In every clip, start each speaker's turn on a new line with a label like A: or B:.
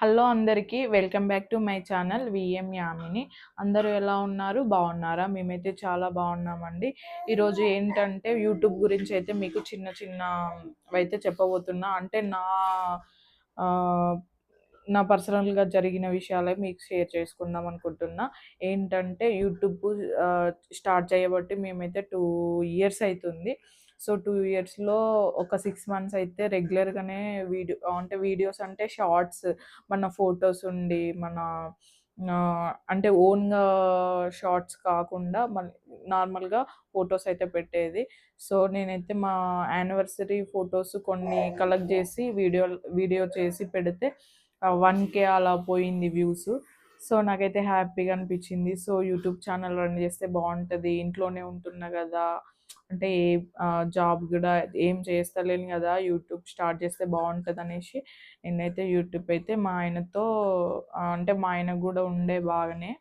A: Hello అందరికీ welcome back to my channel VM Yamini. అందరూ ఎలా ఉన్నారు? బాగున్నారా? మేమైతే చాలా బాగున్నామండి. ఈరోజు ఏంటంటే యూట్యూబ్ గురించి అయితే మీకు చిన్న చిన్న అయితే చెప్పబోతున్నా. అంటే నా నా పర్సనల్గా జరిగిన విషయాలే మీకు షేర్ చేసుకుందాం అనుకుంటున్నా. ఏంటంటే యూట్యూబ్ స్టార్ట్ చేయబట్టి మేమైతే టూ ఇయర్స్ అవుతుంది సో టూ ఇయర్స్లో ఒక సిక్స్ మంత్స్ అయితే రెగ్యులర్గానే వీడియో అంటే వీడియోస్ అంటే షార్ట్స్ మన ఫొటోస్ ఉండి మన అంటే ఓన్గా షార్ట్స్ కాకుండా మన నార్మల్గా ఫొటోస్ అయితే పెట్టేది. సో నేనైతే మా యానివర్సరీ ఫొటోస్ కొన్ని కలెక్ట్ చేసి వీడియో వీడియో చేసి పెడితే వన్ కే అలా పోయింది వ్యూస్ సో నాకైతే హ్యాపీగా అనిపించింది. సో యూట్యూబ్ ఛానల్ రన్ చేస్తే బాగుంటుంది ఇంట్లోనే ఉంటున్నా కదా అంటే ఏ జాబ్ కూడా ఏం చేస్తలేను కదా యూట్యూబ్ స్టార్ట్ చేస్తే బాగుంటుంది అనేసి నేనైతే యూట్యూబ్ అయితే మా ఆయనతో అంటే మా ఆయన కూడా ఉండే బాగానే.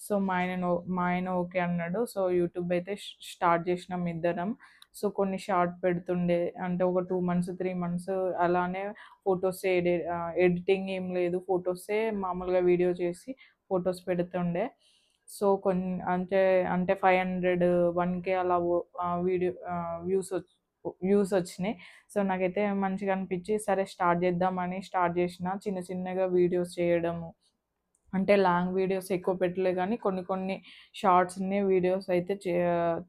A: సో మా ఆయన మా ఆయన ఓకే అన్నాడు. సో యూట్యూబ్ అయితే స్టార్ట్ చేసినాం ఇద్దరం. సో కొన్ని షార్ట్ పెడుతుండే అంటే ఒక టూ మంత్స్ త్రీ మంత్స్ అలానే ఫొటోస్ ఎడి ఎడిటింగ్ ఏం లేదు. ఫొటోసే మామూలుగా వీడియో చేసి ఫొటోస్ పెడుతుండే. సో కొన్ని అంటే అంటే ఫైవ్ హండ్రెడ్ వన్ కే అలా వీడియో వ్యూస్ వ్యూస్ వచ్చినాయి. సో నాకైతే మంచిగా అనిపించి సరే స్టార్ట్ చేద్దామని స్టార్ట్ చేసిన చిన్న చిన్నగా వీడియోస్ చేయడము అంటే లాంగ్ వీడియోస్ ఎక్కువ పెట్టలే కానీ కొన్ని కొన్ని షార్ట్స్ని వీడియోస్ అయితే చే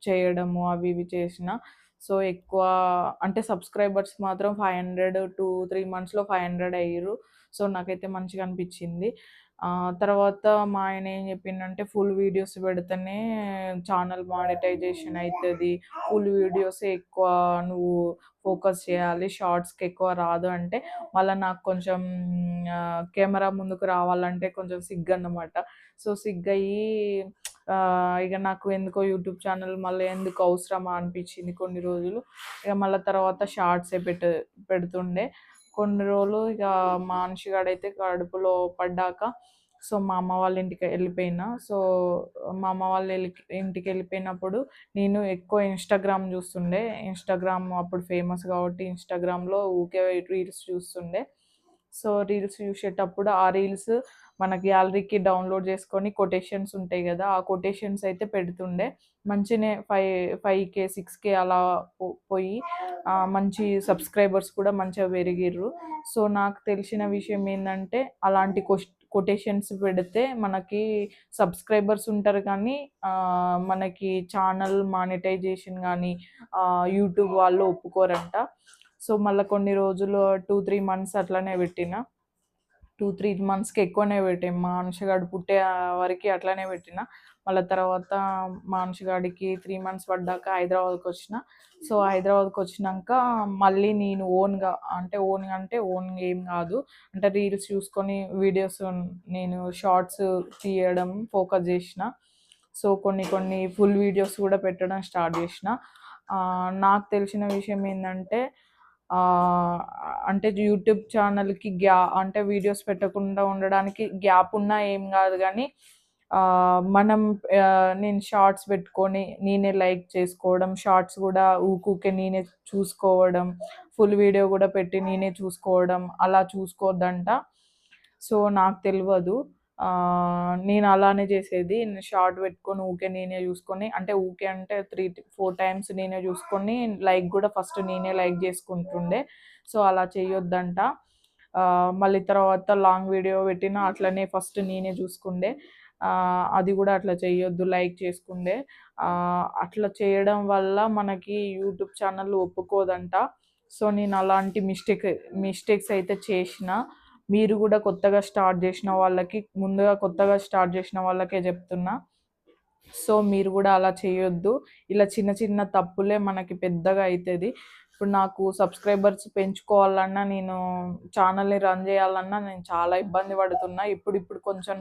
A: చేయడము అవి ఇవి చేసిన సో ఎక్కువ అంటే సబ్స్క్రైబర్స్ మాత్రం ఫైవ్ హండ్రెడ్ టూ త్రీ మంత్స్లో ఫైవ్ హండ్రెడ్ అయ్యారు సో నాకైతే మంచిగా అనిపించింది. తర్వాత మా ఆయన ఏం చెప్పిండంటే ఫుల్ వీడియోస్ పెడితేనే ఛానల్ మానిటైజేషన్ అవుతుంది ఫుల్ వీడియోస్ ఎక్కువ నువ్వు ఫోకస్ చేయాలి. షార్ట్స్కి ఎక్కువ రాదు. అంటే మళ్ళీ నాకు కొంచెం కెమెరా ముందుకు రావాలంటే కొంచెం సిగ్గు అన్నమాట సో సిగ్గయ్యి అయ్యి ఇక నాకు ఎందుకో యూట్యూబ్ ఛానల్ మళ్ళీ ఎందుకు అవసరమా అనిపించింది కొన్ని రోజులు. ఇక మళ్ళీ తర్వాత షార్ట్సే పెట్ట పెడుతుండే. కొన్ని రోజులు ఇక మా మనిషిగాడైతే కడుపులో పడ్డాక సో మా అమ్మ వాళ్ళ ఇంటికి వెళ్ళిపోయినా. సో మా అమ్మ వాళ్ళ వెళ్ళి ఇంటికి వెళ్ళిపోయినప్పుడు నేను ఎక్కువ ఇన్స్టాగ్రామ్ చూస్తుండే. ఇన్స్టాగ్రామ్ అప్పుడు ఫేమస్ కాబట్టి ఇన్స్టాగ్రామ్లో ఊకే రీల్స్ చూస్తుండే. సో రీల్స్ చూసేటప్పుడు ఆ రీల్స్ మన గ్యాలరీకి డౌన్లోడ్ చేసుకొని కొటేషన్స్ ఉంటాయి కదా ఆ కొటేషన్స్ అయితే పెడుతుండే. మంచినే five five k six k అలా పో- పోయి మంచి సబ్స్క్రైబర్స్ కూడా మంచిగా పెరిగిర్రు. సో నాకు తెలిసిన విషయం ఏంటంటే అలాంటి కొటేషన్స్ పెడితే మనకి సబ్స్క్రైబర్స్ ఉంటారు కానీ మనకి ఛానల్ మానిటైజేషన్ కానీ యూట్యూబ్ వాళ్ళు ఒప్పుకోరంట. సో మళ్ళీ కొన్ని రోజులు టూ త్రీ మంత్స్ అట్లనే పెట్టిన. టూ త్రీ మంత్స్కి ఎక్కువనే పెట్టాను మా అనుషగాడు పుట్టే వరకు అట్లనే పెట్టిన. మళ్ళీ తర్వాత మా అనుషగాడికి త్రీ మంత్స్ పడ్డాక హైదరాబాద్కి వచ్చిన. సో హైదరాబాద్కి వచ్చినాక మళ్ళీ నేను ఓన్గా అంటే ఓన్గా అంటే ఓన్గా ఏం కాదు. అంటే రీల్స్ చూసుకొని వీడియోస్ నేను షార్ట్స్ తీయడం ఫోకస్ చేసిన. సో కొన్ని కొన్ని ఫుల్ వీడియోస్ కూడా పెట్టడం స్టార్ట్ చేసిన. నాకు తెలిసిన విషయం ఏంటంటే అంటే యూట్యూబ్ ఛానల్కి గ్యా అంటే వీడియోస్ పెట్టకుండా ఉండడానికి గ్యాప్ ఉన్నా ఏం కాదు కానీ మనం నేను షార్ట్స్ పెట్టుకొని నేనే లైక్ చేసుకోవడం షార్ట్స్ కూడా ఊకూకే నేనే చూసుకోవడం ఫుల్ వీడియో కూడా పెట్టి నేనే చూసుకోవడం అలా చూసుకోవద్దంట. సో నాకు తెలియదు. నేను అలానే చేసేది. షార్ట్ పెట్టుకొని ఊకే నేనే చూసుకొని అంటే ఊకే అంటే త్రీ ఫోర్ టైమ్స్ నేనే చూసుకొని లైక్ కూడా ఫస్ట్ నేనే లైక్ చేసుకుంటుండే. సో అలా చేయొద్దంట. మళ్ళీ తర్వాత లాంగ్ వీడియో పెట్టినా అట్లనే ఫస్ట్ నేనే చూసుకుండే. అది కూడా అట్లా చేయొద్దు లైక్ చేసుకుండే. అట్లా చేయడం వల్ల మనకి యూట్యూబ్ ఛానల్ ఒప్పుకోదంట. సో నేను అలాంటి మిస్టేక్ మిస్టేక్స్ అయితే చేసిన. మీరు కూడా కొత్తగా స్టార్ట్ చేసిన వాళ్ళకి ముందుగా కొత్తగా స్టార్ట్ చేసిన వాళ్ళకే చెప్తున్నా. సో మీరు కూడా అలా చేయొద్దు. ఇలా చిన్న చిన్న తప్పులే మనకి పెద్దగా అవుతుంది ఇప్పుడు నాకు సబ్స్క్రైబర్స్ పెంచుకోవాలన్నా నేను ఛానల్ని రన్ చేయాలన్నా నేను చాలా ఇబ్బంది పడుతున్నా. ఇప్పుడు ఇప్పుడు కొంచెం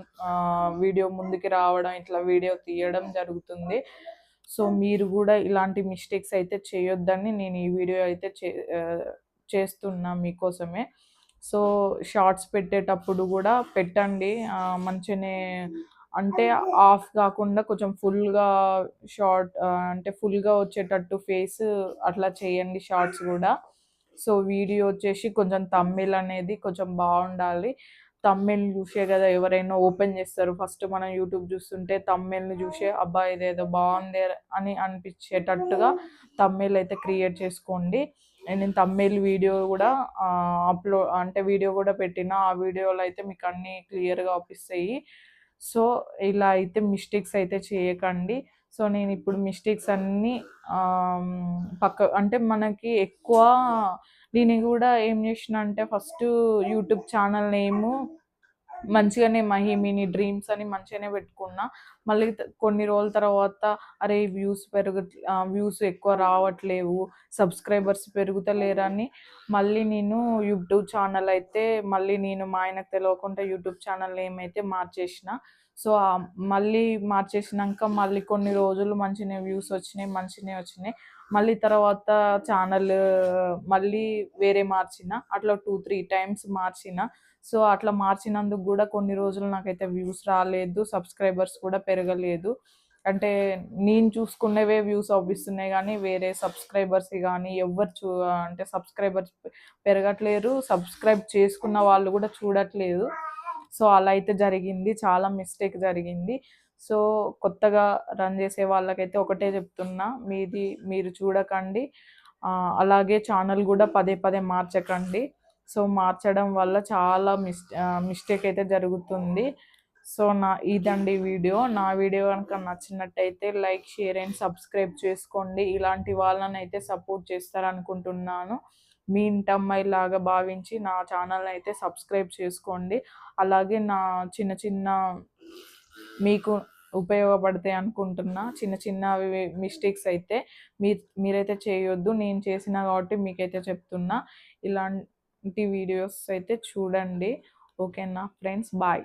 A: వీడియో ముందుకి రావడం ఇట్లా వీడియో తీయడం జరుగుతుంది. సో మీరు కూడా ఇలాంటి మిస్టేక్స్ అయితే చేయొద్దని నేను ఈ వీడియో అయితే చే చేస్తున్నా మీకోసమే. సో షార్ట్స్ పెట్టేటప్పుడు కూడా పెట్టండి. మంచినే అంటే ఆఫ్ కాకుండా కొంచెం ఫుల్గా షార్ట్ అంటే ఫుల్గా వచ్చేటట్టు ఫేస్ అట్లా చేయండి షార్ట్స్ కూడా. సో వీడియో వచ్చేసి కొంచెం తమ్మిల్ అనేది కొంచెం బాగుండాలి. తమ్మెల్ని చూసే కదా ఎవరైనా ఓపెన్ చేస్తారు. ఫస్ట్ మనం యూట్యూబ్ చూస్తుంటే తమ్మెల్ని చూసే అబ్బా ఇదేదో బాగుంది అని అనిపించేటట్టుగా తమ్మెల్ అయితే క్రియేట్ చేసుకోండి. నేను తమ్మెల్ వీడియో కూడా అప్లోడ్ అంటే వీడియో కూడా పెట్టిన ఆ వీడియోలో అయితే మీకు అన్నీ క్లియర్గా అవుపిస్తాయి సో ఇలా అయితే మిస్టేక్స్ అయితే చేయకండి. సో నేను ఇప్పుడు మిస్టేక్స్ అన్నీ పక్క అంటే మనకి ఎక్కువ నేను కూడా ఏం చేసిన అంటే ఫస్ట్ యూట్యూబ్ ఛానల్ నేము మంచిగానే మహిమిని డ్రీమ్స్ అని మంచిగానే పెట్టుకున్నా. మళ్ళీ కొన్ని రోజుల తర్వాత అరే వ్యూస్ పెరుగు వ్యూస్ ఎక్కువ రావట్లేవు సబ్స్క్రైబర్స్ పెరుగుతలేరని మళ్ళీ నేను యూట్యూబ్ ఛానల్ అయితే మళ్ళీ నేను మా ఆయనకు తెలియకుండా యూట్యూబ్ ఛానల్ ఏమైతే మార్చేసిన. సో మళ్ళీ మార్చేసినాక మళ్ళీ కొన్ని రోజులు మంచిగా వ్యూస్ వచ్చినాయి మంచిగా వచ్చినాయి. మళ్ళీ తర్వాత ఛానల్ మళ్ళీ వేరే మార్చిన అట్లా టూ త్రీ టైమ్స్ మార్చిన. సో అట్లా మార్చినందుకు కూడా కొన్ని రోజులు నాకైతే వ్యూస్ రాలేదు సబ్స్క్రైబర్స్ కూడా పెరగలేదు. అంటే నేను చూసుకునేవే వ్యూస్ అవ్విస్తున్నాయి కానీ వేరే సబ్స్క్రైబర్స్ కానీ ఎవరు చూ అంటే సబ్స్క్రైబర్స్ పెరగట్లేరు. సబ్స్క్రైబ్ చేసుకున్న వాళ్ళు కూడా చూడట్లేదు. సో అలా అయితే జరిగింది. చాలా మిస్టేక్ జరిగింది. సో కొత్తగా రన్ చేసే వాళ్ళకైతే ఒకటే చెప్తున్నా మీది మీరు చూడకండి. అలాగే ఛానల్ కూడా పదే పదే మార్చకండి. సో మార్చడం వల్ల చాలా మిస్ మిస్టేక్ అయితే జరుగుతుంది. సో నా ఇదండి వీడియో. నా వీడియో కనుక నచ్చినట్టయితే లైక్ షేర్ అండ్ సబ్స్క్రైబ్ చేసుకోండి. ఇలాంటి వాళ్ళని అయితే సపోర్ట్ చేస్తారనుకుంటున్నాను. మీ ఇంటమ్మాయి లాగా భావించి నా ఛానల్ అయితే సబ్స్క్రైబ్ చేసుకోండి. అలాగే నా చిన్న చిన్న మీకు ఉపయోగపడతాయి అనుకుంటున్నా. చిన్న చిన్న మిస్టేక్స్ అయితే మీ మీరైతే చేయొద్దు. నేను చేసిన కాబట్టి మీకైతే చెప్తున్నా. ఇలాంటి వీడియోస్ అయితే చూడండి. ఓకేనా ఫ్రెండ్స్? బాయ్.